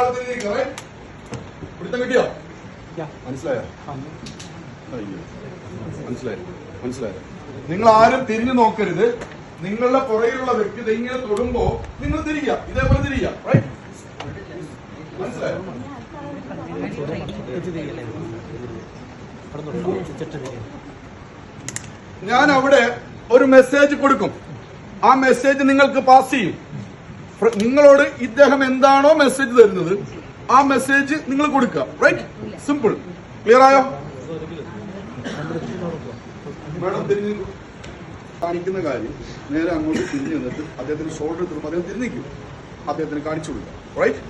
ഒരാൾ തിരിഞ്ഞിരിക്കണേ പിടുത്തം കിട്ടിയോ? മനസ്സിലായോ? മനസ്സിലായി? മനസ്സിലായോ? നിങ്ങൾ ആരും തിരിഞ്ഞു നോക്കരുത്. നിങ്ങളുടെ പുറകിലുള്ള വ്യക്തി ഇങ്ങനെ തൊടുമ്പോ നിങ്ങൾ തിരിക്കുക ഇതേപോലെ തിരിക്കുക റൈറ്റ് മനസ്സിലായോ? ഞാൻ അവിടെ ഒരു മെസ്സേജ് കൊടുക്കും. ആ മെസ്സേജ് നിങ്ങൾക്ക് പാസ് ചെയ്യും. നിങ്ങളോട് ഇദ്ദേഹം എന്താണോ മെസ്സേജ് തരുന്നത് ആ മെസ്സേജ് നിങ്ങൾ കൊടുക്കുക. റൈറ്റ് സിമ്പിൾ ക്ലിയർ ആയോ? മാഡം തിരിഞ്ഞു കാണിക്കുന്ന കാര്യം നേരെ അങ്ങോട്ട് തിരിഞ്ഞു നിന്നിട്ട് അദ്ദേഹത്തിന് ഷോൾഡർ എടുത്തിട്ട് അദ്ദേഹം തിരിഞ്ഞിരിക്കും അദ്ദേഹത്തിന് കാണിച്ചു കൊടുക്കുക റൈറ്റ്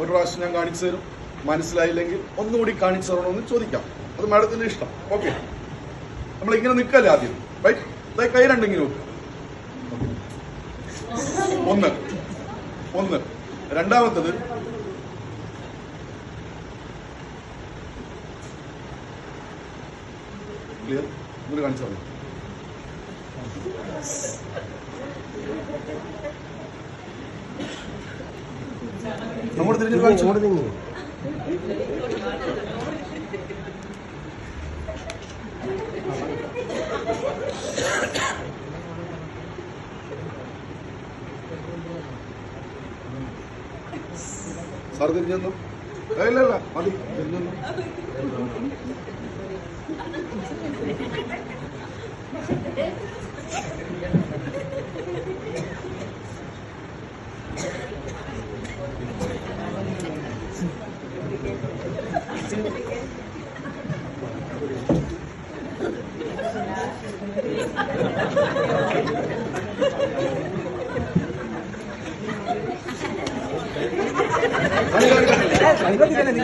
ഒരു പ്രാവശ്യം ഞാൻ കാണിച്ചു തരും. മനസ്സിലായില്ലെങ്കിൽ ഒന്നുകൂടി കാണിച്ചു തരണമെന്ന് ചോദിക്കാം. അത് മാഡത്തിന്റെ ഇഷ്ടം. ഓക്കെ നമ്മൾ ഇങ്ങനെ നിൽക്കല്ലേ ആദ്യം. റൈറ്റ് കൈ രണ്ടെങ്കിലും നോക്കുക ഒന്ന്. ഒന്ന്. രണ്ടാമത്തത്. ക്ലിയർ ഇങ്ങനെ കാണിച്ചു തന്നെ അങ്ങോട്ട് തിരിഞ്ഞു കാണിച്ചു? സാർ തിരിഞ്ഞു ഇല്ല ഇല്ല മതി. തിരിഞ്ഞു അല്ല കാണിക്കുന്ന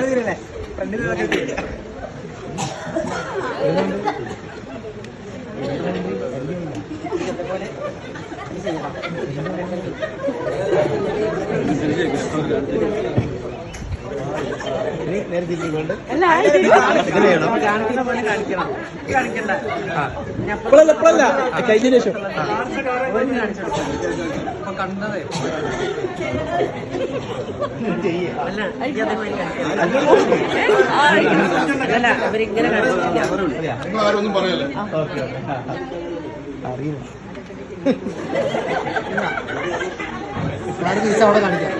പോലെ ഇപ്പോഴല്ല ഇപ്പോഴല്ല കഴിഞ്ഞ ശേഷം അല്ല അവരിങ്ങനെ ഒന്നും പറയല്ലേ അറിയില്ല അവിടെ കാണിക്കാം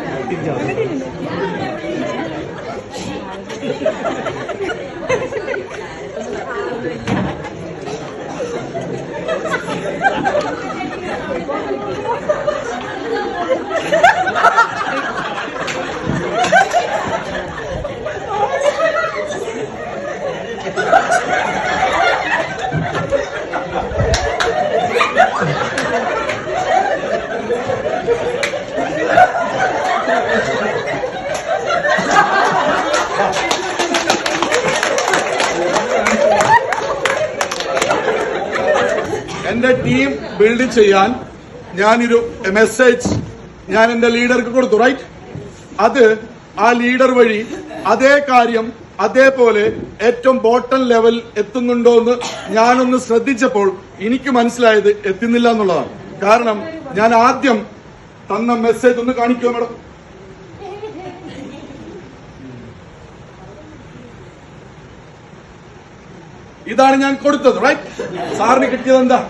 എന്റെ ടീം ബിൽഡ് ചെയ്യാൻ ഞാനൊരു മെസ്സേജ് ഞാൻ എന്റെ ലീഡർക്ക് കൊടുത്തു റൈറ്റ് അത് ആ ലീഡർ വഴി അതേ കാര്യം അതേപോലെ ഏറ്റവും ബോട്ടം ലെവൽ എത്തുന്നുണ്ടോ എന്ന് ഞാനൊന്ന് ശ്രദ്ധിച്ചപ്പോൾ എനിക്ക് മനസ്സിലായത് എത്തുന്നില്ല എന്നുള്ളതാണ്. കാരണം ഞാൻ ആദ്യം തന്ന മെസ്സേജ് ഒന്ന് കാണിക്കുമോ മാഡം ഇതാണ് ഞാൻ കൊടുത്തത് റൈറ്റ് സാറിന് കിട്ടിയത് എന്താ